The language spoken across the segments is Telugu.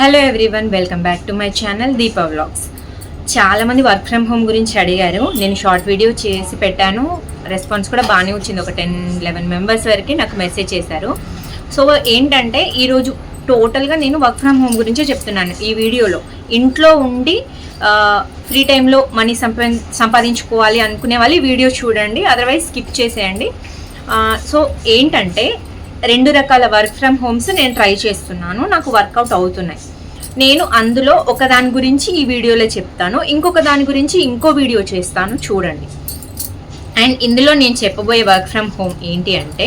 Hello everyone welcome back to my channel Deepa vlogs చాలామంది వర్క్ ఫ్రమ్ హోమ్ గురించి అడిగారు. నేను షార్ట్ వీడియో చేసి పెట్టాను. రెస్పాన్స్ కూడా బాగానే వచ్చింది. ఒక టెన్ లెవెన్ మెంబర్స్ వరకు నాకు మెసేజ్ చేశారు. సో ఏంటంటే ఈరోజు టోటల్గా నేను వర్క్ ఫ్రమ్ హోమ్ గురించే చెప్తున్నాను ఈ వీడియోలో ఇంట్లో ఉండి ఫ్రీ టైంలో మనీ సంపా సంపాదించుకోవాలి అనుకునే వాళ్ళు ఈ వీడియో చూడండి. అదర్వైజ్ స్కిప్ చేసేయండి. సో ఏంటంటే రెండు రకాల వర్క్ ఫ్రమ్ హోమ్స్ నేను ట్రై చేస్తున్నాను. నాకు వర్కౌట్ అవుతున్నాయి. నేను అందులో ఒక దాని గురించి ఈ వీడియోలో చెప్తాను. ఇంకొక దాని గురించి ఇంకో వీడియో చేస్తాను. చూడండి. అండ్ ఇందులో నేను చెప్పబోయే వర్క్ ఫ్రమ్ హోమ్ ఏంటి అంటే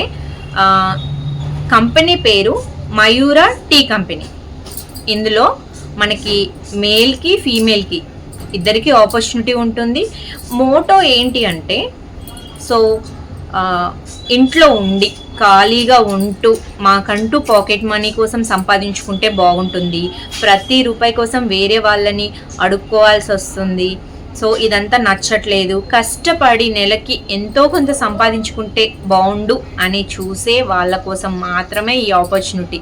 కంపెనీ పేరు మయూరా టీ కంపెనీ. ఇందులో మనకి మేల్కి ఫీమేల్కి ఇద్దరికి ఆపర్చునిటీ ఉంటుంది. మోటో ఏంటి అంటే సో ఇంట్లో ఉండి ఖాళీగా ఉంటూ మాకంటూ పాకెట్ మనీ కోసం సంపాదించుకుంటే బాగుంటుంది. ప్రతి రూపాయి కోసం వేరే వాళ్ళని అడుక్కోవాల్సి వస్తుంది. సో ఇదంతా నచ్చట్లేదు. కష్టపడి నెలకి ఎంతో కొంత సంపాదించుకుంటే బాగుండు అని చూసే వాళ్ళ కోసం మాత్రమే ఈ ఆపర్చునిటీ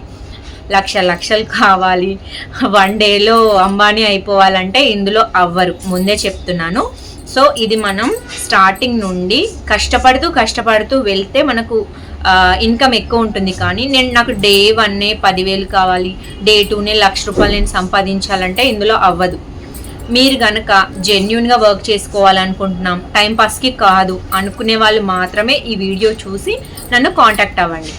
లక్ష లక్షలు కావాలి. వన్ డేలో అంబానీ అయిపోవాలంటే ఇందులో అవ్వరు. ముందే చెప్తున్నాను. సో ఇది మనం స్టార్టింగ్ నుండి కష్టపడుతూ కష్టపడుతూ వెళ్తే మనకు ఇన్కమ్ ఎక్కువ ఉంటుంది కానీ నేను నాకు డే వన్నే పదివేలు కావాలి డే టూనే లక్ష రూపాయలు నేను సంపాదించాలంటే ఇందులో అవ్వదు. మీరు గనక జెన్యున్గా వర్క్ చేసుకోవాలనుకుంటున్నాం టైంపాస్కి కాదు అనుకునే వాళ్ళు మాత్రమే ఈ వీడియో చూసి నన్ను కాంటాక్ట్ అవ్వండి.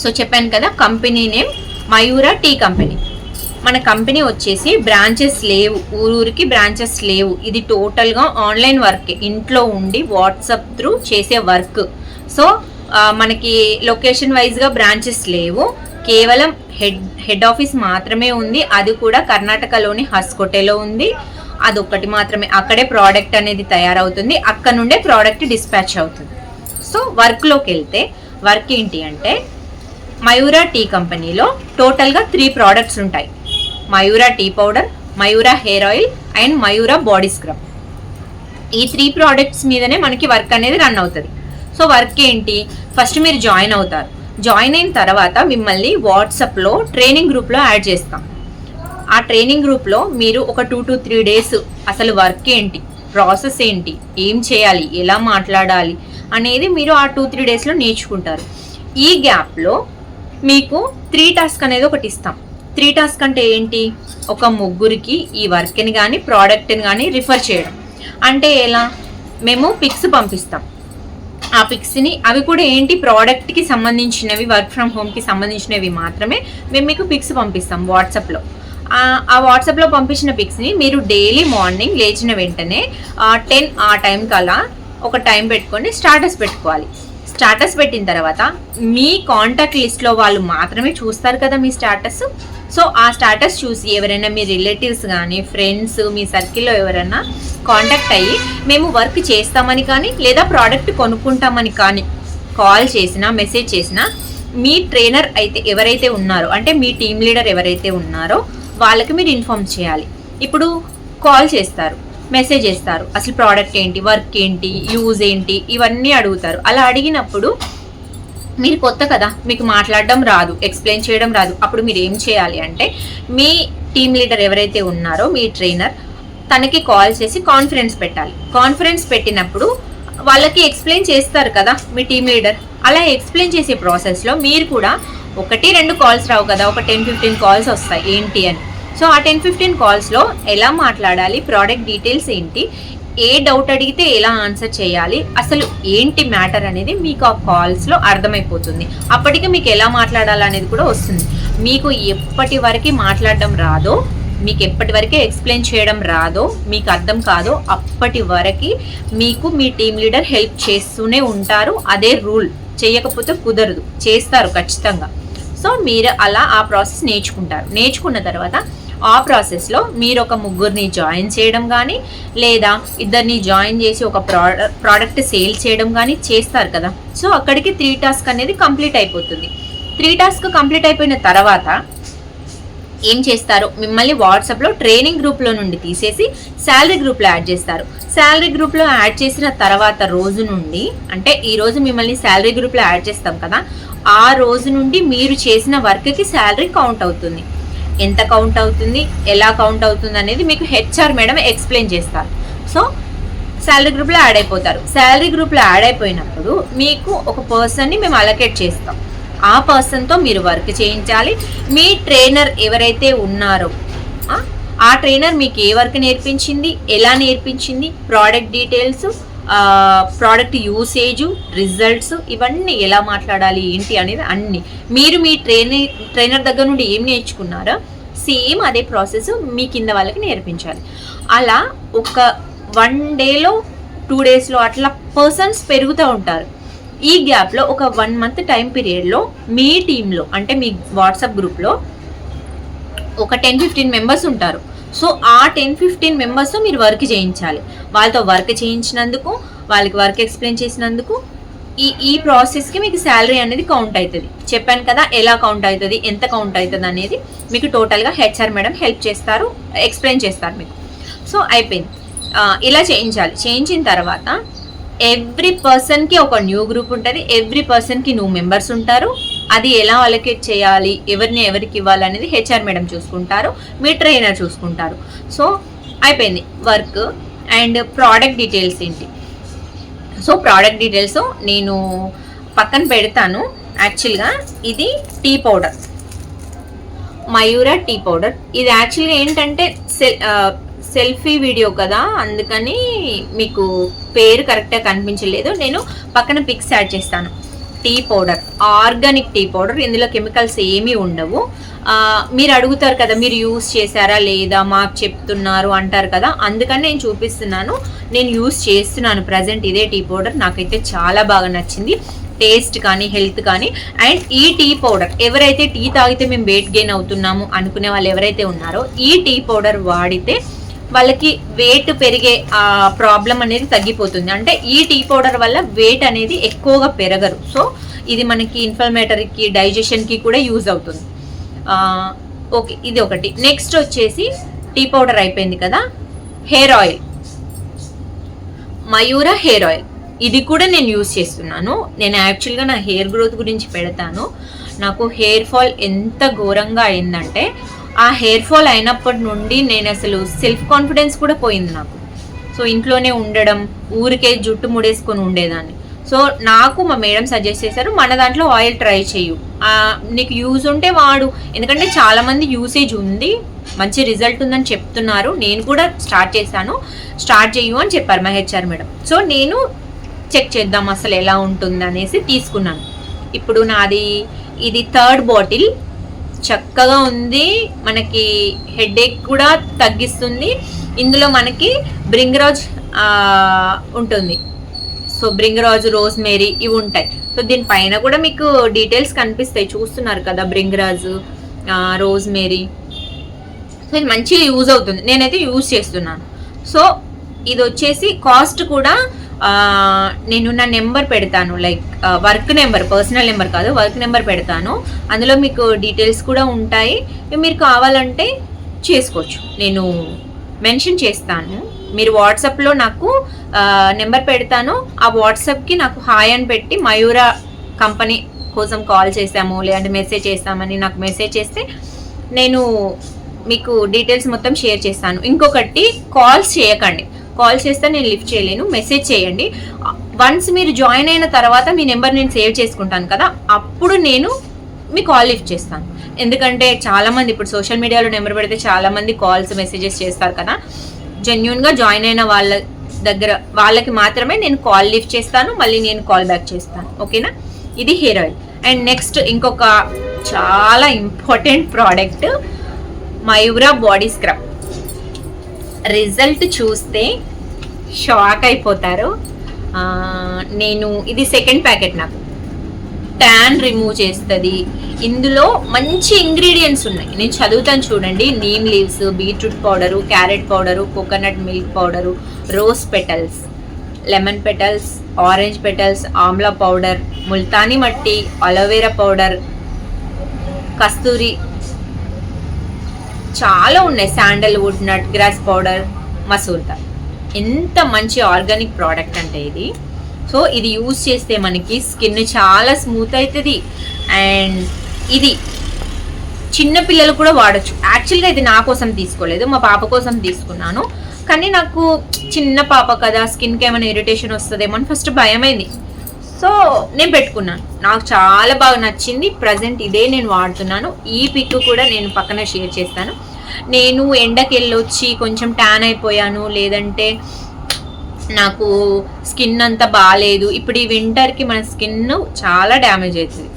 సో చెప్పాను కదా company name Mayura tea company మన కంపెనీ వచ్చేసి బ్రాంచెస్ లేవు ఊరూరికి బ్రాంచెస్ లేవు. ఇది టోటల్గా ఆన్లైన్ వర్క్ ఇంట్లో ఉండి వాట్సాప్ త్రూ చేసే వర్క్ సో మనకి లొకేషన్ వైజ్గా బ్రాంచెస్ లేవు. కేవలం హెడ్ హెడ్ ఆఫీస్ మాత్రమే ఉంది. అది కూడా కర్ణాటకలోని హస్కోటేలో ఉంది. అదొక్కటి మాత్రమే. అక్కడే ప్రోడక్ట్ అనేది తయారవుతుంది. అక్కడ నుండే ప్రోడక్ట్ డిస్పాచ్ అవుతుంది. సో వర్క్లోకి వెళ్తే వర్క్ ఏంటి అంటే మయూరా టీ కంపెనీలో టోటల్గా త్రీ ప్రోడక్ట్స్ ఉంటాయి. Mayura tea powder Mayura hair oil and Mayura body scrub. ఈ త్రీ ప్రోడక్ట్స్ మీదనే మనకి వర్క్ అనేది రన్ అవుతుంది. సో వర్క్ ఏంటి? ఫస్ట్ మీరు జాయిన్ అవుతారు. జాయిన్ అయిన తర్వాత మిమ్మల్ని వాట్సాప్లో ట్రైనింగ్ గ్రూప్లో యాడ్ చేస్తాం. ఆ ట్రైనింగ్ గ్రూప్లో మీరు ఒక టూ టు త్రీ డేస్ అసలు వర్క్ ఏంటి? ప్రాసెస్ ఏంటి? ఏం చేయాలి? ఎలా మాట్లాడాలి? అనేది మీరు ఆ టూ త్రీ డేస్లో నేర్చుకుంటారు. ఈ గ్యాప్లో మీకు త్రీ టాస్క్ అనేది ఒకటి ఇస్తాం. త్రీ టాస్క్ అంటే ఏంటి? ఒక ముగ్గురికి ఈ వర్క్ని కానీ ప్రోడక్ట్ని కానీ రిఫర్ చేయడం. అంటే ఎలా? మేము పిక్స్ పంపిస్తాం. ఆ పిక్స్ని అవి కూడా ఏంటి? ప్రోడక్ట్కి సంబంధించినవి వర్క్ ఫ్రమ్ హోమ్కి సంబంధించినవి మాత్రమే మేము మీకు పిక్స్ పంపిస్తాం వాట్సాప్లో. ఆ- వాట్సాప్లో పంపించిన పిక్స్ని మీరు డైలీ మార్నింగ్ లేచిన వెంటనే టెన్ ఆ టైం కల్లా ఒక టైం పెట్టుకొని స్టాటస్ పెట్టుకోవాలి. స్టాటస్ పెట్టిన తర్వాత మీ కాంటాక్ట్ లిస్ట్లో వాళ్ళు మాత్రమే చూస్తారు కదా మీ స్టాటస్. సో ఆ స్టాటస్ చూసి ఎవరైనా మీ రిలేటివ్స్ కానీ ఫ్రెండ్స్ మీ సర్కిల్లో ఎవరైనా కాంటాక్ట్ అయ్యి మేము వర్క్ చేస్తామని కానీ లేదా ప్రోడక్ట్ కొనుక్కుంటామని కానీ కాల్ చేసినా మెసేజ్ చేసినా మీ ట్రైనర్ అయితే ఎవరైతే ఉన్నారో అంటే మీ టీమ్ లీడర్ ఎవరైతే ఉన్నారో వాళ్ళకి మీరు ఇన్ఫామ్ చేయాలి. ఇప్పుడు కాల్ చేస్తారు. మెసేజ్ చేస్తారు. అసలు ప్రోడక్ట్ ఏంటి? వర్క్ ఏంటి? యూజ్ ఏంటి? ఇవన్నీ అడుగుతారు. అలా అడిగినప్పుడు మీరు కొత్త కదా మీకు మాట్లాడడం రాదు ఎక్స్ప్లెయిన్ చేయడం రాదు. అప్పుడు మీరు ఏం చేయాలి అంటే మీ టీమ్ లీడర్ ఎవరైతే ఉన్నారో మీ ట్రైనర్ తనకి కాల్ చేసి కాన్ఫరెన్స్ పెట్టాలి. కాన్ఫరెన్స్ పెట్టినప్పుడు వాళ్ళకి ఎక్స్ప్లెయిన్ చేస్తారు కదా మీ టీమ్ లీడర్ అలా ఎక్స్ప్లెయిన్ చేసే ప్రాసెస్లో మీరు కూడా ఒకటి రెండు కాల్స్ రావు కదా ఒక టెన్ ఫిఫ్టీన్ కాల్స్ వస్తాయి. ఏంటి అని. సో ఆ టెన్ ఫిఫ్టీన్ కాల్స్లో ఎలా మాట్లాడాలి ప్రోడక్ట్ డీటెయిల్స్ ఏంటి ఏ డౌట్ అడిగితే ఎలా ఆన్సర్ చేయాలి అసలు ఏంటి మ్యాటర్ అనేది మీకు ఆ కాల్స్లో అర్థమైపోతుంది. అప్పటికి మీకు ఎలా మాట్లాడాలి అనేది కూడా వస్తుంది. మీకు ఎప్పటి వరకు మాట్లాడడం రాదో మీకు ఎప్పటి వరకే ఎక్స్ప్లెయిన్ చేయడం రాదో మీకు అర్థం కాదో అప్పటి వరకు మీకు మీ టీం లీడర్ హెల్ప్ చేస్తూనే ఉంటారు. అదే రూల్ చేయకపోతే కుదరదు. చేస్తారు ఖచ్చితంగా. సో మీరు అలా ఆ ప్రాసెస్ నేర్చుకుంటారు. నేర్చుకున్న తర్వాత ఆ ప్రాసెస్లో మీరు ఒక ముగ్గురిని జాయిన్ చేయడం కానీ లేదా ఇద్దరిని జాయిన్ చేసి ఒక ప్రోడ ప్రోడక్ట్ సేల్ చేయడం కానీ చేస్తారు కదా. సో అక్కడికి త్రీ టాస్క్ అనేది కంప్లీట్ అయిపోతుంది. త్రీ టాస్క్ కంప్లీట్ అయిపోయిన తర్వాత ఏం చేస్తారు? మిమ్మల్ని వాట్సాప్లో ట్రైనింగ్ గ్రూప్లో నుండి తీసేసి శాలరీ గ్రూప్లో యాడ్ చేస్తారు. శాలరీ గ్రూప్లో యాడ్ చేసిన తర్వాత రోజు నుండి అంటే ఈ రోజు మిమ్మల్ని శాలరీ గ్రూప్లో యాడ్ చేస్తాం కదా ఆ రోజు నుండి మీరు చేసిన వర్క్కి శాలరీ కౌంట్ అవుతుంది. ఎంత కౌంట్ అవుతుంది ఎలా కౌంట్ అవుతుంది అనేది మీకు హెచ్ఆర్ మేడం ఎక్స్ప్లెయిన్ చేస్తారు. సో శాలరీ గ్రూప్లో యాడ్ అయిపోతారు. శాలరీ గ్రూప్లో యాడ్ అయిపోయినప్పుడు మీకు ఒక పర్సన్ని మేము అలొకేట్ చేస్తాం. ఆ పర్సన్తో మీరు వర్క్ చేయించాలి. మీ ట్రైనర్ ఎవరైతే ఉన్నారో ఆ, ఆ ట్రైనర్ మీకు ఏ వర్క్ నేర్పించింది ఎలా నేర్పించింది product details product usage results ఇవన్నీ ఎలా మాట్లాడాలి ఏంటి అనేది అన్ని. మీరు మీ ట్రైనర్ ట్రైనర్ దగ్గర నుండి ఏం నేర్చుకున్నారో సేమ్ అదే ప్రాసెస్ మీ కింద వాళ్ళకి నేర్పించాలి. అలా ఒక వన్ డేలో టూ డేస్లో అట్లా పర్సన్స్ పెరుగుతూ ఉంటారు. ఈ గ్యాప్లో ఒక వన్ మంత్ టైం పీరియడ్లో మీ టీంలో అంటే మీ వాట్సాప్ గ్రూప్లో ఒక టెన్ ఫిఫ్టీన్ మెంబర్స్ ఉంటారు. సో ఆ టెన్ ఫిఫ్టీన్ మెంబర్స్తో మీరు వర్క్ చేయించాలి. వాళ్ళతో వర్క్ చేయించినందుకు వాళ్ళకి వర్క్ ఎక్స్ప్లెయిన్ చేసినందుకు ఈ ఈ ప్రాసెస్కి మీకు శాలరీ అనేది కౌంట్ అవుతుంది చెప్పాను కదా ఎలా కౌంట్ అవుతుంది ఎంత కౌంట్ అవుతుంది అనేది మీకు టోటల్గా హెచ్ఆర్ మేడం హెల్ప్ చేస్తారు ఎక్స్ప్లెయిన్ చేస్తారు మీకు. సో అయిపోయింది. ఇలా చేయించాలి. చేయించిన తర్వాత ఎవ్రీ పర్సన్కి ఒక న్యూ గ్రూప్ ఉంటుంది ఎవ్రీ పర్సన్కి న్యూ మెంబర్స్ ఉంటారు. అది ఎలా అలొకేట్ చేయాలి ఎవరిని ఎవరికి ఇవ్వాలి అనేది హెచ్ఆర్ మేడం చూసుకుంటారు మీ ట్రైనర్ చూసుకుంటారు. సో అయిపోయింది వర్క్ అండ్ ప్రోడక్ట్ డీటెయిల్స్ ఏంటి? సో ప్రోడక్ట్ డీటెయిల్స్ నేను పక్కన పెడతాను. యాక్చువల్గా ఇది tea powder Mayura tea powder ఇది యాక్చువల్గా ఏంటంటే సెల్ సెల్ఫీ వీడియో కదా అందుకని మీకు పేరు కరెక్ట్గా కనిపించలేదు. నేను పక్కన పిక్స్ యాడ్ చేస్తాను. Tea powder organic tea powder. ఇందులో కెమికల్స్ ఏమీ ఉండవు. మీరు అడుగుతారు కదా మీరు యూస్ చేశారా లేదా మాకు చెప్తున్నారు అంటారు కదా అందుకని నేను చూపిస్తున్నాను. నేను యూస్ చేస్తున్నాను. ప్రజెంట్ ఇదే టీ పౌడర్. నాకైతే చాలా బాగా నచ్చింది. టేస్ట్ కానీ హెల్త్ కానీ. అండ్ ఈ టీ పౌడర్ ఎవరైతే టీ తాగితే మేము వెయిట్ గెయిన్ అవుతున్నాము అనుకునే వాళ్ళు ఎవరైతే ఉన్నారో ఈ టీ పౌడర్ వాడితే వాళ్ళకి వెయిట్ పెరిగే ఆ ప్రాబ్లం అనేది తగ్గిపోతుంది. అంటే ఈ టీ పౌడర్ వల్ల వెయిట్ అనేది ఎక్కువగా పెరగరు. సో ఇది మనకి ఇన్ఫ్లమేటరీకి డైజెషన్కి కూడా యూజ్ అవుతుంది. ఓకే ఇది ఒకటి. నెక్స్ట్ వచ్చేసి టీ పౌడర్ అయిపోయింది కదా hair oil. Mayura hair oil. ఇది కూడా నేను యూస్ చేస్తున్నాను. నేను యాక్చువల్గా నా హెయిర్ గ్రోత్ గురించి పెడతాను. నాకు హెయిర్ ఫాల్ ఎంత ఘోరంగా అయిందంటే ఆ హెయిర్ ఫాల్ అయినప్పటి నుండి నేను అసలు సెల్ఫ్ కాన్ఫిడెన్స్ కూడా పోయింది నాకు. సో ఇంట్లోనే ఉండడం ఊరికే జుట్టు ముడేసుకొని ఉండేదాన్ని. సో నాకు మా మేడం సజెస్ట్ చేశారు మన దాంట్లో ఆయిల్ ట్రై చేయు నీకు యూజ్ ఉంటే వాడు. ఎందుకంటే చాలామంది యూసేజ్ ఉంది మంచి రిజల్ట్ ఉందని చెప్తున్నారు. నేను కూడా స్టార్ట్ చేశాను స్టార్ట్ చేయు అని చెప్పారు మా హెచ్ఆర్ మేడం. సో నేను చెక్ చేద్దాం అసలు ఎలా ఉంటుంది అనేసి తీసుకున్నాను. ఇప్పుడు నాది ఇది థర్డ్ బాటిల్ చక్కగా ఉంది. మనకి హెడేక్ కూడా తగ్గిస్తుంది. ఇందులో మనకి బ్రింగరాజ్ ఉంటుంది. సో బ్రింగ్రాజ్ రోజ్ మేరీ ఇవి ఉంటాయి. సో దీనిపైన కూడా మీకు డీటెయిల్స్ కనిపిస్తాయి. చూస్తున్నారు కదా బ్రింగరాజ్ రోజ్ మేరీ సో ఇది మంచిగా యూజ్ అవుతుంది. నేనైతే యూజ్ చేస్తున్నాను. సో ఇది వచ్చేసి కాస్ట్ కూడా నేను నా నెంబర్ పెడతాను like work number personal number కాదు వర్క్ నెంబర్ పెడతాను. అందులో మీకు డీటెయిల్స్ కూడా ఉంటాయి. మీరు కావాలంటే చేసుకోవచ్చు. నేను మెన్షన్ చేస్తాను. మీరు వాట్సాప్లో నాకు నెంబర్ పెడతాను. ఆ వాట్సాప్కి నాకు హాయ్ అని పెట్టి మయూరా కంపెనీ కోసం కాల్ చేసాము లేదంటే మెసేజ్ చేస్తామని నాకు మెసేజ్ చేస్తే నేను మీకు డీటెయిల్స్ మొత్తం షేర్ చేస్తాను. ఇంకొకటి కాల్స్ చేయకండి. కాల్ చేస్తే నేను లిఫ్ట్ చేయలేను. మెసేజ్ చేయండి. వన్స్ మీరు జాయిన్ అయిన తర్వాత మీ నెంబర్ నేను సేవ్ చేసుకుంటాను కదా అప్పుడు నేను మీ కాల్ లిఫ్ట్ చేస్తాను. ఎందుకంటే చాలా మంది ఇప్పుడు సోషల్ మీడియాలో నెంబర్ పెడితే చాలా మంది కాల్స్ మెసేజెస్ చేస్తారు కదా. జెన్యున్గా జాయిన్ అయిన వాళ్ళ దగ్గర వాళ్ళకి మాత్రమే నేను కాల్ లిఫ్ట్ చేస్తాను మళ్ళీ నేను కాల్ బ్యాక్ చేస్తాను. ఓకేనా? ఇది హెయిర్ ఆయిల్ అండ్ నెక్స్ట్ ఇంకొక చాలా important product Mayura body scrub. Result చూస్తే షాక్ అయిపోతారు. నేను ఇది సెకండ్ ప్యాకెట్ నాకు. ట్యాన్ రిమూవ్ చేస్తుంది. ఇందులో మంచి ఇంగ్రీడియంట్స్ ఉన్నాయి. నేను చదువుతాను చూడండి. Neem leaves beetroot powder carrot powder coconut milk powder rose petals lemon petals orange petals amla powder multani mitti aloe vera powder కస్తూరి చాలా ఉన్నాయి. శాండల్వుడ్ నట్ గ్రాస్ పౌడర్ మసూర్తా ఎంత మంచి ఆర్గానిక్ ప్రోడక్ట్ అంటే ఇది. సో ఇది యూజ్ చేస్తే మనకి స్కిన్ చాలా స్మూత్ అవుతుంది అండ్ ఇది చిన్న పిల్లలు కూడా వాడచ్చు. యాక్చువల్గా ఇది నా కోసం తీసుకోలేదు. మా పాప కోసం తీసుకున్నాను. కానీ నాకు చిన్న పాప కదా స్కిన్కి ఏమైనా ఇరిటేషన్ వస్తుందేమో అని ఫస్ట్ భయమైంది. సో నేను పెట్టుకున్నాను. నాకు చాలా బాగా నచ్చింది. ప్రజెంట్ ఇదే నేను వాడుతున్నాను. ఈ పిక్ కూడా నేను పక్కన షేర్ చేస్తాను. నేను ఎండకి వెళ్ళొచ్చి కొంచెం ట్యాన్ అయిపోయాను. లేదంటే నాకు స్కిన్ అంతా బాగాలేదు ఇప్పుడు ఈ వింటర్కి మన స్కిన్ చాలా డ్యామేజ్ అవుతుంది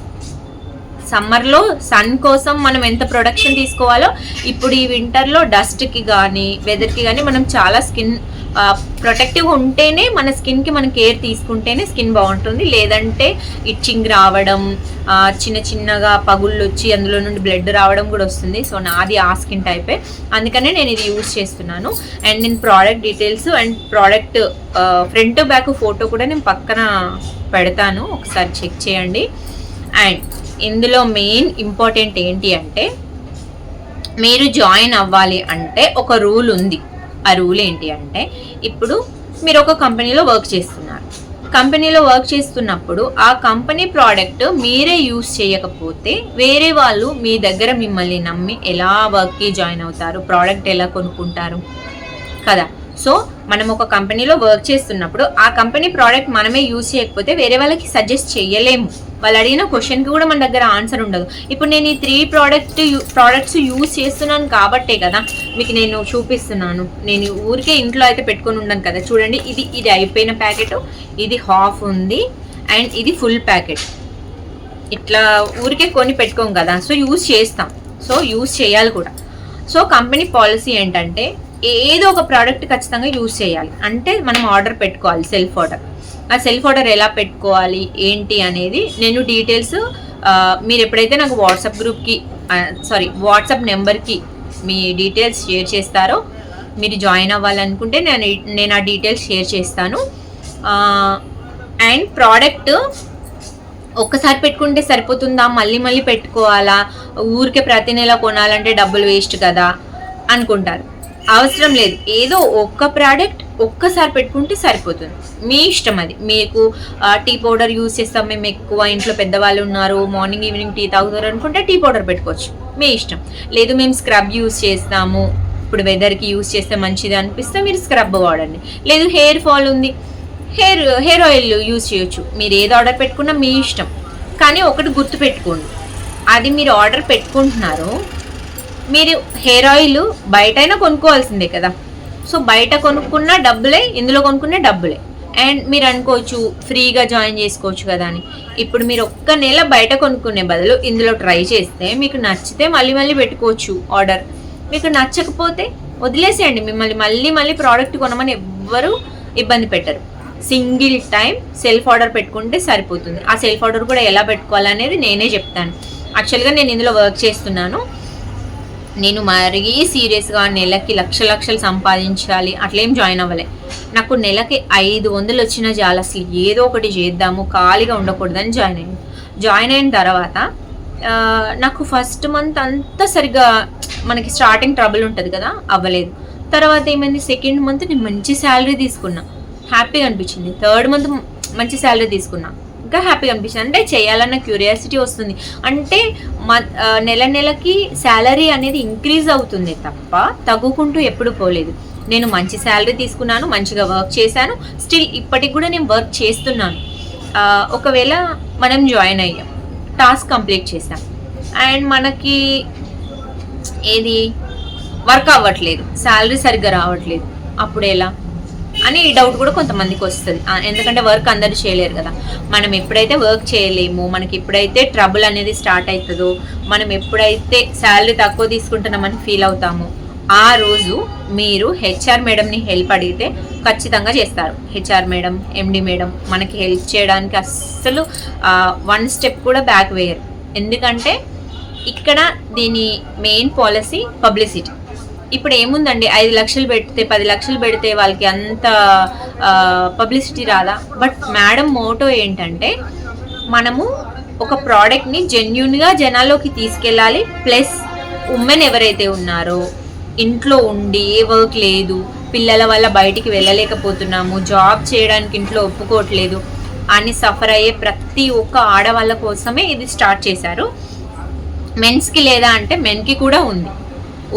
సమ్మర్లో సన్ కోసం మనం ఎంత ప్రొడక్షన్ తీసుకోవాలో ఇప్పుడు ఈ వింటర్లో డస్ట్కి కానీ వెదర్కి కానీ మనం చాలా స్కిన్ ప్రొటెక్టివ్ ఉంటేనే మన స్కిన్కి మనం కేర్ తీసుకుంటేనే స్కిన్ బాగుంటుంది. లేదంటే ఇచ్చింగ్ రావడం చిన్న చిన్నగా పగుళ్ళు వచ్చి అందులో నుండి బ్లడ్ రావడం కూడా వస్తుంది. సో నాది ఆ స్కిన్ టైపే. అందుకనే నేను ఇది యూజ్ చేస్తున్నాను. అండ్ నేను product details and product front back photo కూడా నేను పక్కన పెడతాను. ఒకసారి చెక్ చేయండి. అండ్ ఇందులో మెయిన్ ఇంపార్టెంట్ ఏంటి అంటే మీరు జాయిన్ అవ్వాలి అంటే ఒక రూల్ ఉంది. ఆ రూల్ ఏంటి అంటే ఇప్పుడు మీరు ఒక కంపెనీలో వర్క్ చేస్తున్నారు. కంపెనీలో వర్క్ చేస్తున్నప్పుడు ఆ కంపెనీ ప్రోడక్ట్ మీరే యూస్ చేయకపోతే వేరే వాళ్ళు మీ దగ్గర మిమ్మల్ని నమ్మి ఎలా వర్క్కి జాయిన్ అవుతారు ప్రోడక్ట్ ఎలా కొనుక్కుంటారు కదా. సో మనం ఒక కంపెనీలో వర్క్ చేస్తున్నప్పుడు ఆ కంపెనీ ప్రోడక్ట్ మనమే యూజ్ చేయకపోతే వేరే వాళ్ళకి సజెస్ట్ చేయలేము వాళ్ళు అడిగిన క్వశ్చన్కి కూడా మన దగ్గర ఆన్సర్ ఉండదు. ఇప్పుడు నేను ఈ త్రీ ప్రోడక్ట్ ప్రోడక్ట్స్ యూజ్ చేస్తున్నాను కాబట్టే కదా మీకు నేను చూపిస్తున్నాను. నేను ఊరికే ఇంట్లో అయితే పెట్టుకొని ఉన్నాను కదా. చూడండి ఇది ఇది అయిపోయిన ప్యాకెట్ ఇది హాఫ్ ఉంది అండ్ ఇది ఫుల్ ప్యాకెట్. ఇట్లా ఊరికే కొని పెట్టుకోం కదా. సో యూజ్ చేస్తాం. సో యూజ్ చేయాలి కూడా. సో కంపెనీ పాలసీ ఏంటంటే ఏదో ఒక ప్రోడక్ట్ ఖచ్చితంగా యూజ్ చేయాలి. అంటే మనం ఆర్డర్ పెట్టుకోవాలి సెల్ఫ్ ఆర్డర్ ఆ సెల్ఫ్ ఆర్డర్ ఎలా పెట్టుకోవాలి ఏంటి అనేది నేను డీటెయిల్స్ మీరు ఎప్పుడైతే నాకు వాట్సాప్ గ్రూప్కి సారీ వాట్సాప్ నెంబర్కి మీ డీటెయిల్స్ షేర్ చేస్తారో మీరు జాయిన్ అవ్వాలనుకుంటే నేను నేను ఆ డీటెయిల్స్ షేర్ చేస్తాను. అండ్ ప్రోడక్ట్ ఒక్కసారి పెట్టుకుంటే సరిపోతుందా? మళ్ళీ మళ్ళీ పెట్టుకోవాలా? ఊరికే ప్రతి నెల కొనాలంటే డబ్బులు వేస్ట్ కదా అనుకుంటారు. అవసరం లేదు. ఏదో ఒక్క ప్రోడక్ట్ ఒక్కసారి పెట్టుకుంటే సరిపోతుంది. మీ ఇష్టం అది. మీకు టీ పౌడర్ యూస్ చేస్తాం మేము ఎక్కువ. ఇంట్లో పెద్దవాళ్ళు ఉన్నారు. మార్నింగ్ ఈవినింగ్ టీ తాగుతారు అనుకుంటే టీ పౌడర్ పెట్టుకోవచ్చు. మీ ఇష్టం. లేదు మేము స్క్రబ్ యూస్ చేస్తాము. ఇప్పుడు వెదర్కి యూస్ చేస్తే మంచిది అనిపిస్తే మీరు స్క్రబ్ వాడండి. లేదు హెయిర్ ఫాల్ ఉంది. హెయిర్ హెయిర్ ఆయిల్ యూజ్ చేయొచ్చు. మీరు ఏది ఆర్డర్ పెట్టుకున్నా మీ ఇష్టం. కానీ ఒకటి గుర్తు పెట్టుకోండి. అది మీరు ఆర్డర్ పెట్టుకుంటున్నారు మీరు హెయిర్ ఆయిల్ బయటైనా కొనుక్కోవాల్సిందే కదా. సో బయట కొనుక్కున్న డబ్బులే ఇందులో కొనుక్కున్న డబ్బులే. అండ్ మీరు అనుకోవచ్చు ఫ్రీగా జాయిన్ చేసుకోవచ్చు కదా అని. ఇప్పుడు మీరు ఒక్క నెల బయట కొనుక్కునే బదులు ఇందులో ట్రై చేస్తే మీకు నచ్చితే మళ్ళీ మళ్ళీ పెట్టుకోవచ్చు ఆర్డర్. మీకు నచ్చకపోతే వదిలేసేయండి. మిమ్మల్ని మళ్ళీ మళ్ళీ ప్రోడక్ట్ కొనమని ఎవ్వరూ ఇబ్బంది పెట్టరు. సింగిల్ టైం సెల్ఫ్ ఆర్డర్ పెట్టుకుంటే సరిపోతుంది. ఆ సెల్ఫ్ ఆర్డర్ కూడా ఎలా పెట్టుకోవాలనేది నేనే చెప్తాను. యాక్చువల్గా నేను ఇందులో వర్క్ చేస్తున్నాను. నేను మరీ సీరియస్గా నెలకి లక్ష లక్షలు సంపాదించాలి. అట్లేం జాయిన్ అవ్వలే. నాకు నెలకి ఐదు వందలు వచ్చిన చాలు అసలు ఏదో ఒకటి చేద్దాము ఖాళీగా ఉండకూడదని జాయిన్ అయ్యాను. జాయిన్ అయిన తర్వాత నాకు ఫస్ట్ మంత్ అంతా సరిగ్గా మనకి స్టార్టింగ్ ట్రబుల్ ఉంటుంది కదా అవ్వలేదు. తర్వాత ఏమైంది? సెకండ్ మంత్ నేను మంచి శాలరీ తీసుకున్నా. హ్యాపీగా అనిపించింది. థర్డ్ మంత్ మంచి శాలరీ తీసుకున్నా. ఇంకా హ్యాపీగా అనిపించింది అంటే చేయాలన్న క్యూరియాసిటీ వస్తుంది. అంటే మ- నెల నెలకి శాలరీ అనేది ఇంక్రీజ్ అవుతుంది తప్ప తగ్గుకుంటూ ఎప్పుడు పోలేదు. నేను మంచి శాలరీ తీసుకున్నాను మంచిగా వర్క్ చేశాను. స్టిల్ ఇప్పటికి కూడా నేను వర్క్ చేస్తున్నాను. ఒకవేళ మనం జాయిన్ అయ్యాం టాస్క్ కంప్లీట్ చేసాం అండ్ మనకి ఏది? వర్క్ అవ్వట్లేదు. శాలరీ సరిగ్గా రావట్లేదు. అప్పుడు ఎలా? అని ఈ డౌట్ కూడా కొంతమందికి వస్తుంది. ఎందుకంటే వర్క్ అందరూ చేయలేరు కదా. మనం ఎప్పుడైతే వర్క్ చేయలేము మనకి ఎప్పుడైతే ట్రబుల్ అనేది స్టార్ట్ అవుతుందో మనం ఎప్పుడైతే శాలరీ తక్కువ తీసుకుంటున్నామని ఫీల్ అవుతామో ఆ రోజు మీరు హెచ్ఆర్ మేడంని హెల్ప్ అడిగితే ఖచ్చితంగా చేస్తారు. హెచ్ఆర్ మేడం ఎండి మేడం మనకి హెల్ప్ చేయడానికి అస్సలు వన్ స్టెప్ కూడా బ్యాక్ వేయరు. ఎందుకంటే ఇక్కడ దీని మెయిన్ పాలసీ పబ్లిసిటీ ఇప్పుడు ఏముందండి ఐదు లక్షలు పెడితే పది లక్షలు పెడితే వాళ్ళకి అంత పబ్లిసిటీ రాదా? బట్ మేడం మోటో ఏంటంటే మనము ఒక ప్రోడక్ట్ని జెన్యున్గా జనాల్లోకి తీసుకెళ్ళాలి. ప్లస్ ఉమెన్ ఎవరైతే ఉన్నారో ఇంట్లో ఉండి ఏ వర్క్ లేదు పిల్లల వల్ల బయటికి వెళ్ళలేకపోతున్నాము జాబ్ చేయడానికి ఇంట్లో ఒప్పుకోవట్లేదు అని సఫర్ అయ్యే ప్రతి ఒక్క ఆడవాళ్ళ కోసమే ఇది స్టార్ట్ చేశారు. మెన్స్కి లేదా అంటే మెన్కి కూడా ఉంది.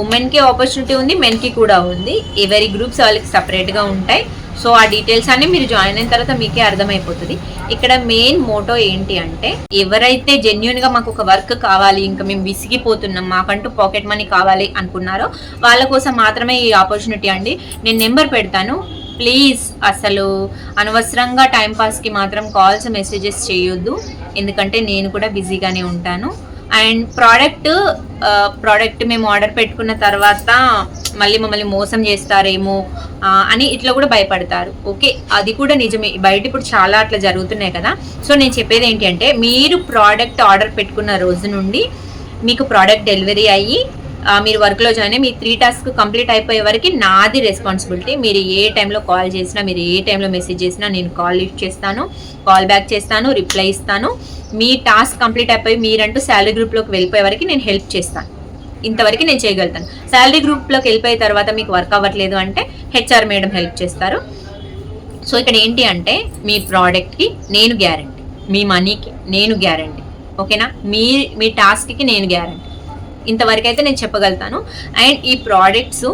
ఉమెన్కి ఆపర్చునిటీ ఉంది మెన్కి కూడా ఉంది. ఎవరి గ్రూప్స్ వాళ్ళకి సపరేట్గా ఉంటాయి. సో ఆ డీటెయిల్స్ అన్ని మీరు జాయిన్ అయిన తర్వాత మీకే అర్థమైపోతుంది. ఇక్కడ మెయిన్ మోటో ఏంటి అంటే ఎవరైతే జెన్యున్గా మాకు ఒక వర్క్ కావాలి ఇంకా మేము విసిగిపోతున్నాం మాకంటూ పాకెట్ మనీ కావాలి అనుకున్నారో వాళ్ళ కోసం మాత్రమే ఈ ఆపర్చునిటీ అండి. నేను నెంబర్ పెడతాను. ప్లీజ్ అసలు అనవసరంగా టైంపాస్కి మాత్రం కాల్స్ మెసేజెస్ చేయొద్దు. ఎందుకంటే నేను కూడా బిజీగానే ఉంటాను. అండ్ ప్రోడక్ట్ ప్రోడక్ట్ మేము ఆర్డర్ పెట్టుకున్న తర్వాత మళ్ళీ మమ్మల్ని మోసం చేస్తారేమో అని ఇట్లా కూడా భయపడతారు. ఓకే అది కూడా నిజమే. బయట ఇప్పుడు చాలా అట్లా జరుగుతున్నాయి కదా. సో నేను చెప్పేది ఏంటి అంటే మీరు ప్రోడక్ట్ ఆర్డర్ పెట్టుకున్న రోజు నుండి మీకు ప్రోడక్ట్ డెలివరీ అయ్యి మీరు వర్క్లో జాయిన్ అయ్యి మీ త్రీ టాస్క్ కంప్లీట్ అయిపోయే వరకు నాది రెస్పాన్సిబిలిటీ మీరు ఏ టైంలో కాల్ చేసినా మీరు ఏ టైంలో మెసేజ్ చేసినా నేను కాల్ లిఫ్ట్ చేస్తాను కాల్ బ్యాక్ చేస్తాను రిప్లై ఇస్తాను. మీ టాస్క్ కంప్లీట్ అయిపోయి మీరంటూ శాలరీ గ్రూప్లోకి వెళ్ళిపోయే వరకు నేను హెల్ప్ చేస్తాను. ఇంతవరకు నేను చేయగలుగుతాను. శాలరీ గ్రూప్లోకి వెళ్ళిపోయిన తర్వాత మీకు వర్క్ అవ్వట్లేదు అంటే హెచ్ఆర్ మేడం హెల్ప్ చేస్తారు. సో ఇక్కడ ఏంటి అంటే మీ ప్రోడక్ట్కి నేను గ్యారంటీ మీ మనీకి నేను గ్యారంటీ ఓకేనా మీ మీ టాస్క్కి నేను గ్యారంటీ ఇంతవరకు అయితే నేను చెప్పగలుగుతాను. అండ్ ఈ ప్రోడక్ట్స్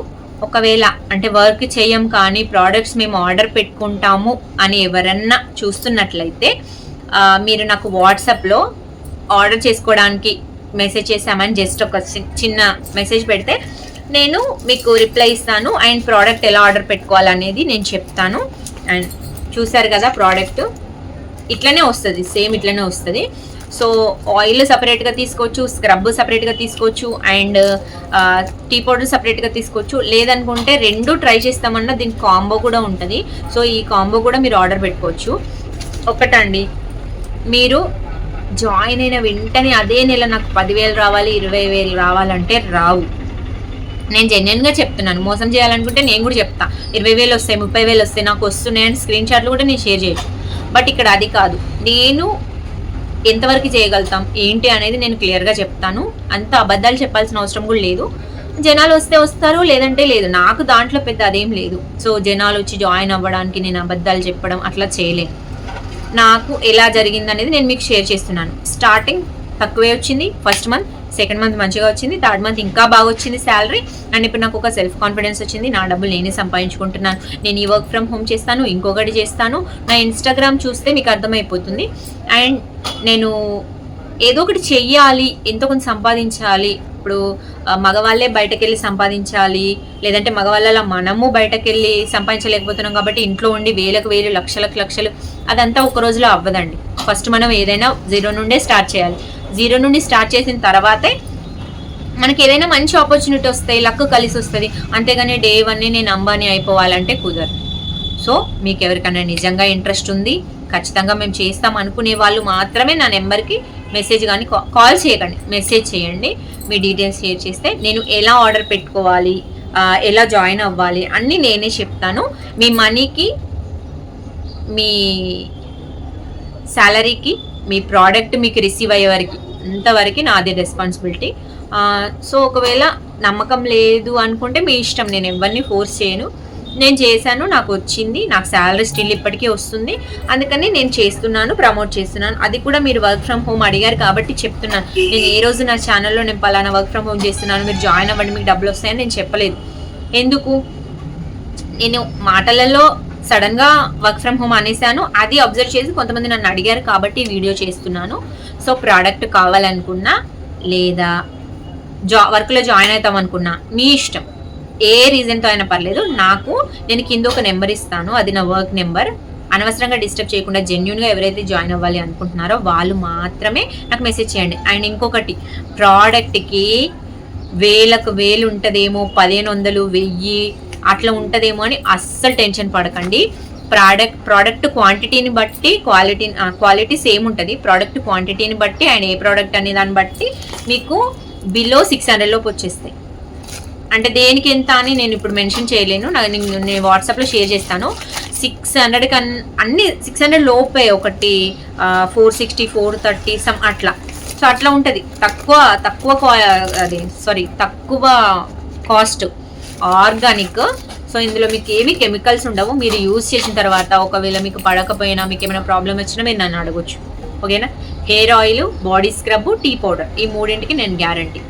ఒకవేళ అంటే వర్క్ చేయం కానీ ప్రోడక్ట్స్ మేము ఆర్డర్ పెట్టుకుంటాము అని ఎవరన్నా చూస్తున్నట్లయితే మీరు నాకు వాట్సాప్లో ఆర్డర్ చేసుకోవడానికి మెసేజ్ చేసామని జస్ట్ ఒక చిన్న మెసేజ్ పెడితే నేను మీకు రిప్లై ఇస్తాను. అండ్ ప్రోడక్ట్ ఎలా ఆర్డర్ పెట్టుకోవాలనేది నేను చెప్తాను. అండ్ చూసారు కదా ప్రోడక్ట్? ఇట్లనే వస్తుంది సేమ్ ఇట్లనే వస్తుంది. సో ఆయిల్ సపరేట్గా తీసుకోవచ్చు స్క్రబ్ సపరేట్గా తీసుకోవచ్చు అండ్ టీ పౌడర్ సపరేట్గా తీసుకోవచ్చు. లేదనుకుంటే రెండు ట్రై చేస్తామన్నా దీనికి కాంబో కూడా ఉంటుంది. సో ఈ కాంబో కూడా మీరు ఆర్డర్ పెట్టుకోవచ్చు. ఒకటండి మీరు జాయిన్ అయిన వెంటనే అదే నెల నాకు పదివేలు రావాలి ఇరవై వేలు రావాలంటే రావు. నేను జెన్యున్గా చెప్తున్నాను. మోసం చేయాలనుకుంటే నేను కూడా చెప్తా. ఇరవై వేలు వస్తాయి ముప్పై వేలు వస్తాయి నాకు వస్తున్నాయని స్క్రీన్ షాట్లు కూడా నేను షేర్ చేయొచ్చు బట్ ఇక్కడ అది కాదు. నేను ఎంతవరకు చేయగలుగుతాం? ఏంటి అనేది నేను క్లియర్గా చెప్తాను. అంత అబద్ధాలు చెప్పాల్సిన అవసరం కూడా లేదు. జనాలు వస్తే వస్తారు లేదంటే లేదు. నాకు దాంట్లో పెద్ద అదేం లేదు. సో జనాలు వచ్చి జాయిన్ అవ్వడానికి నేను అబద్ధాలు చెప్పడం అట్లా చేయలేను. నాకు ఎలా జరిగింది అనేది నేను మీకు షేర్ చేస్తున్నాను. స్టార్టింగ్ తక్కువే వచ్చింది ఫస్ట్ మంత్ సెకండ్ మంత్ మంచిగా వచ్చింది థర్డ్ మంత్ ఇంకా బాగా వచ్చింది శాలరీ అండ్ ఇప్పుడు నాకు ఒక సెల్ఫ్ కాన్ఫిడెన్స్ వచ్చింది నా డబ్బులు నేనే సంపాదించుకుంటున్నాను. నేను ఈ వర్క్ ఫ్రమ్ హోమ్ చేస్తాను ఇంకొకటి చేస్తాను. నా ఇన్స్టాగ్రామ్ చూస్తే మీకు అర్థమైపోతుంది. అండ్ నేను ఏదో ఒకటి చెయ్యాలి ఎంతో కొంత సంపాదించాలి ఇప్పుడు మగవాళ్ళే బయటకు వెళ్ళి సంపాదించాలి లేదంటే మగవాళ్ళ మనము బయటకు వెళ్ళి సంపాదించలేకపోతున్నాం కాబట్టి ఇంట్లో ఉండి వేలకు వేలు లక్షలకు లక్షలు అదంతా ఒక రోజులో అవ్వదండి. ఫస్ట్ మనం ఏదైనా జీరో నుండే స్టార్ట్ చేయాలి. జీరో నుండి స్టార్ట్ చేసిన తర్వాతే మనకి ఏదైనా మంచి ఆపర్చునిటీ వస్తాయి లక్ కలిసి వస్తుంది అంతేగాని డే వన్ నేను అంబానీ అయిపోవాలంటే కుదరదు. సో మీకు ఎవరికైనా నిజంగా ఇంట్రెస్ట్ ఉంది ఖచ్చితంగా మేము చేస్తాం అనుకునే వాళ్ళు మాత్రమే నా నెంబర్కి మెసేజ్ కానీ కాల్ చేయకండి మెసేజ్ చేయండి. మీ డీటెయిల్స్ షేర్ చేస్తే నేను ఎలా ఆర్డర్ పెట్టుకోవాలి ఎలా జాయిన్ అవ్వాలి అన్నీ నేనే చెప్తాను. మీ మనీకి మీ శాలరీకి మీ ప్రోడక్ట్ మీకు రిసీవ్ అయ్యే వరకు అంతవరకు నాదే రెస్పాన్సిబిలిటీ. సో ఒకవేళ నమ్మకం లేదు అనుకుంటే మీ ఇష్టం నేను ఎవరిని ఫోర్స్ చేయను. నేను చేశాను నాకు వచ్చింది నాకు శాలరీ స్టిల్ ఇప్పటికీ వస్తుంది. అందుకని నేను చేస్తున్నాను ప్రమోట్ చేస్తున్నాను. అది కూడా మీరు వర్క్ ఫ్రమ్ హోమ్ అడిగారు కాబట్టి చెప్తున్నాను. నేను ఏ రోజు నా ఛానల్లో నేను పలానా వర్క్ ఫ్రమ్ హోమ్ చేస్తున్నాను మీరు జాయిన్ అవ్వండి మీకు డబ్బులు వస్తాయని నేను చెప్పలేదు. ఎందుకు? నేను మాటలలో సడన్గా వర్క్ ఫ్రమ్ హోమ్ అనేసాను. అది అబ్జర్వ్ చేసి కొంతమంది నన్ను అడిగారు కాబట్టి వీడియో చేస్తున్నాను. సో ప్రోడక్ట్ కావాలనుకున్నా లేదా జా వర్క్లో జాయిన్ అవుతాం అనుకున్నా మీ ఇష్టం. ఏ రీజన్తో అయినా పర్లేదు నాకు నేను కింద ఒక నెంబర్ ఇస్తాను అది నా వర్క్ నెంబర్ అనవసరంగా డిస్టర్బ్ చేయకుండా జెన్యున్గా ఎవరైతే జాయిన్ అవ్వాలి అనుకుంటున్నారో వాళ్ళు మాత్రమే నాకు మెసేజ్ చేయండి. అండ్ ఇంకొకటి ప్రోడక్ట్కి వేలకు వేలు ఉంటుందేమో పదిహేను వందలు వెయ్యి అట్లా ఉంటుందేమో అని అస్సలు టెన్షన్ పడకండి. ప్రోడక్ట్ ప్రోడక్ట్ క్వాంటిటీని బట్టి క్వాలిటీ క్వాలిటీ సేమ్ ఉంటుంది. ప్రోడక్ట్ క్వాంటిటీని బట్టి అండ్ ఏ ప్రోడక్ట్ అనే దాన్ని బట్టి మీకు బిలో సిక్స్ హండ్రెడ్ లోపు వచ్చేస్తాయి. అంటే దేనికి ఎంత అని నేను ఇప్పుడు మెన్షన్ చేయలేను. నాకు నేను వాట్సాప్లో షేర్ చేస్తాను. సిక్స్ హండ్రెడ్ కన్ అన్ని సిక్స్ హండ్రెడ్ లోపే ఒకటి four sixty four thirty some అట్లా. సో అట్లా ఉంటుంది. తక్కువ తక్కువ అది సారీ తక్కువ కాస్ట్ ఆర్గానిక్ సో ఇందులో మీకు ఏమి కెమికల్స్ ఉండవు. మీరు యూజ్ చేసిన తర్వాత ఒకవేళ మీకు పడకపోయినా మీకు ఏమైనా ప్రాబ్లం వచ్చినా మీరు నన్ను అడగొచ్చు. ఓకేనా hair oil body scrub tea powder ఈ మూడింటికి నేను గ్యారంటీ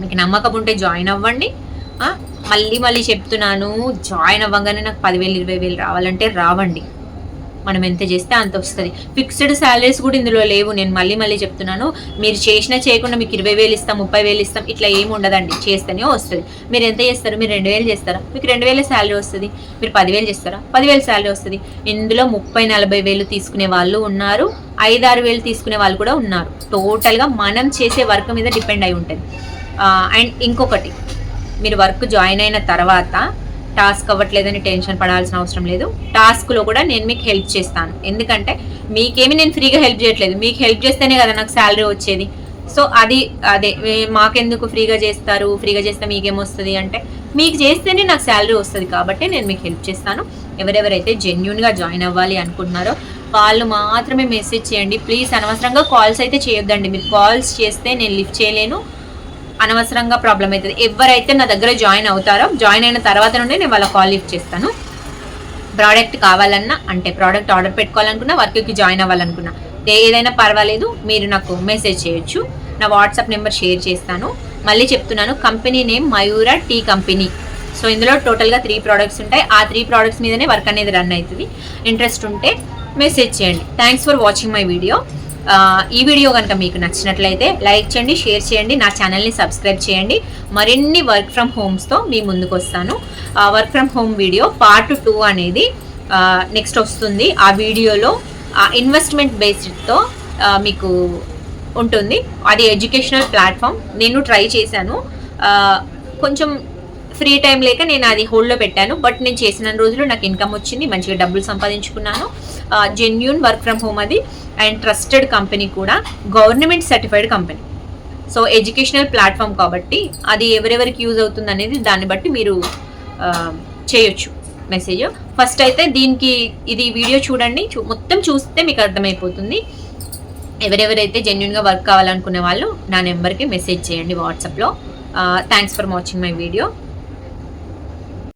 మీకు నమ్మకం ఉంటే జాయిన్ అవ్వండి. మళ్ళీ మళ్ళీ చెప్తున్నాను జాయిన్ అవ్వగానే నాకు పదివేలు ఇరవై వేలు రావాలంటే రావండి. మనం ఎంత చేస్తే అంత వస్తుంది. ఫిక్స్డ్ శాలరీస్ కూడా ఇందులో లేవు. నేను మళ్ళీ మళ్ళీ చెప్తున్నాను మీరు చేసినా చేయకుండా మీకు ఇరవై వేలు ఇస్తాం ముప్పై వేలు ఇస్తాం ఇట్లా ఏమి ఉండదండి. చేస్తేనే వస్తుంది. మీరు ఎంత చేస్తారు? మీరు రెండు వేలు చేస్తారా? మీకు రెండు వేల శాలరీ వస్తుంది. మీరు పదివేలు చేస్తారా? పదివేలు శాలరీ వస్తుంది. ఇందులో ముప్పై నలభై వేలు తీసుకునే వాళ్ళు ఉన్నారు. ఐదారు వేలు తీసుకునే వాళ్ళు కూడా ఉన్నారు. టోటల్గా మనం చేసే వర్క్ మీద డిపెండ్ అయి ఉంటుంది. అండ్ ఇంకొకటి మీరు వర్క్ జాయిన్ అయిన తర్వాత టాస్క్ అవ్వట్లేదని టెన్షన్ పడాల్సిన అవసరం లేదు. టాస్క్లో కూడా నేను మీకు హెల్ప్ చేస్తాను. ఎందుకంటే మీకేమి నేను ఫ్రీగా హెల్ప్ చేయట్లేదు. మీకు హెల్ప్ చేస్తేనే కదా నాకు శాలరీ వచ్చేది. సో అది అదే మాకెందుకు ఫ్రీగా చేస్తారు? ఫ్రీగా చేస్తే మీకేమొస్తుంది అంటే మీకు చేస్తేనే నాకు శాలరీ వస్తుంది కాబట్టి నేను మీకు హెల్ప్ చేస్తాను. ఎవరెవరైతే జెన్యున్గా జాయిన్ అవ్వాలి అనుకుంటున్నారో వాళ్ళు మాత్రమే మెసేజ్ చేయండి. ప్లీజ్ అనవసరంగా కాల్స్ అయితే చేయొద్దండి. మీరు కాల్స్ చేస్తే నేను లిఫ్ట్ చేయలేను. అనవసరంగా ప్రాబ్లం అవుతుంది. ఎవరైతే నా దగ్గర జాయిన్ అవుతారో జాయిన్ అయిన తర్వాత నుండి నేను వాళ్ళ కాల్ లిఫ్ట్ చేస్తాను. ప్రోడక్ట్ కావాలన్నా అంటే ప్రోడక్ట్ ఆర్డర్ పెట్టుకోవాలనుకున్నా వర్క్కి జాయిన్ అవ్వాలనుకున్నా. ఏదైనా పర్వాలేదు మీరు నాకు మెసేజ్ చేయొచ్చు. నా వాట్సాప్ నెంబర్ షేర్ చేస్తాను. మళ్ళీ చెప్తున్నాను company name Mayura tea company so ఇందులో టోటల్గా త్రీ ప్రోడక్ట్స్ ఉంటాయి. ఆ త్రీ ప్రోడక్ట్స్ మీదనే వర్క్ అనేది రన్ అవుతుంది. ఇంట్రెస్ట్ ఉంటే మెసేజ్ చేయండి. Thanks for watching my video ఈ వీడియో కనుక మీకు నచ్చినట్లయితే లైక్ చేయండి షేర్ చేయండి నా ఛానల్ని సబ్స్క్రైబ్ చేయండి. మరిన్ని వర్క్ ఫ్రమ్ హోమ్స్తో మీ ముందుకు వస్తాను work from home video part two అనేది నెక్స్ట్ వస్తుంది. ఆ వీడియోలో ఇన్వెస్ట్మెంట్ బేస్డ్తో మీకు ఉంటుంది. అది ఎడ్యుకేషనల్ ప్లాట్ఫామ్. నేను ట్రై చేశాను. కొంచెం ఫ్రీ టైం లేక నేను అది హోల్డ్లో పెట్టాను. బట్ నేను చేసిన రోజులు నాకు ఇన్కమ్ వచ్చింది. మంచిగా డబ్బులు సంపాదించుకున్నాను. జెన్యున్ వర్క్ ఫ్రమ్ హోమ్ అది. అండ్ ట్రస్టెడ్ కంపెనీ కూడా. Government certified company so educational platform కాబట్టి అది ఎవరెవరికి యూజ్ అవుతుంది అనేది దాన్ని బట్టి మీరు చేయొచ్చు. మెసేజ్ ఫస్ట్ అయితే దీనికి ఇది వీడియో చూడండి. చూ- మొత్తం చూస్తే మీకు అర్థమైపోతుంది. ఎవరెవరైతే జెన్యున్గా వర్క్ కావాలనుకునే వాళ్ళు నా నెంబర్కి మెసేజ్ చేయండి వాట్సాప్లో. Thanks for watching my video